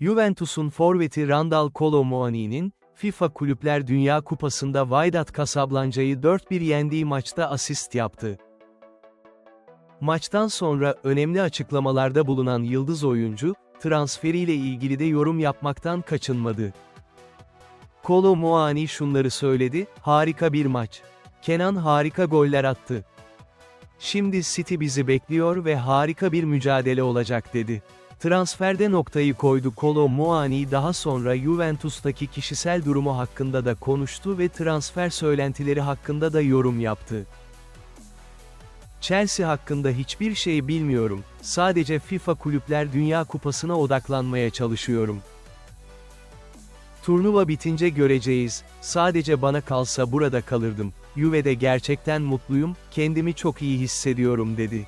Juventus'un forveti Randal Kolo Muani'nin, FIFA Kulüpler Dünya Kupası'nda Wydad Casablanca'yı 4-1 yendiği maçta asist yaptı. Maçtan sonra önemli açıklamalarda bulunan yıldız oyuncu, transferiyle ilgili de yorum yapmaktan kaçınmadı. Kolo Muani şunları söyledi, harika bir maç. Kenan harika goller attı. Şimdi City bizi bekliyor ve harika bir mücadele olacak dedi. Transferde noktayı koydu Kolo Muani daha sonra Juventus'taki kişisel durumu hakkında da konuştu ve transfer söylentileri hakkında da yorum yaptı. Chelsea hakkında hiçbir şey bilmiyorum, sadece FIFA Kulüpler Dünya Kupası'na odaklanmaya çalışıyorum. Turnuva bitince göreceğiz, sadece bana kalsa burada kalırdım, Juve'de gerçekten mutluyum, kendimi çok iyi hissediyorum dedi.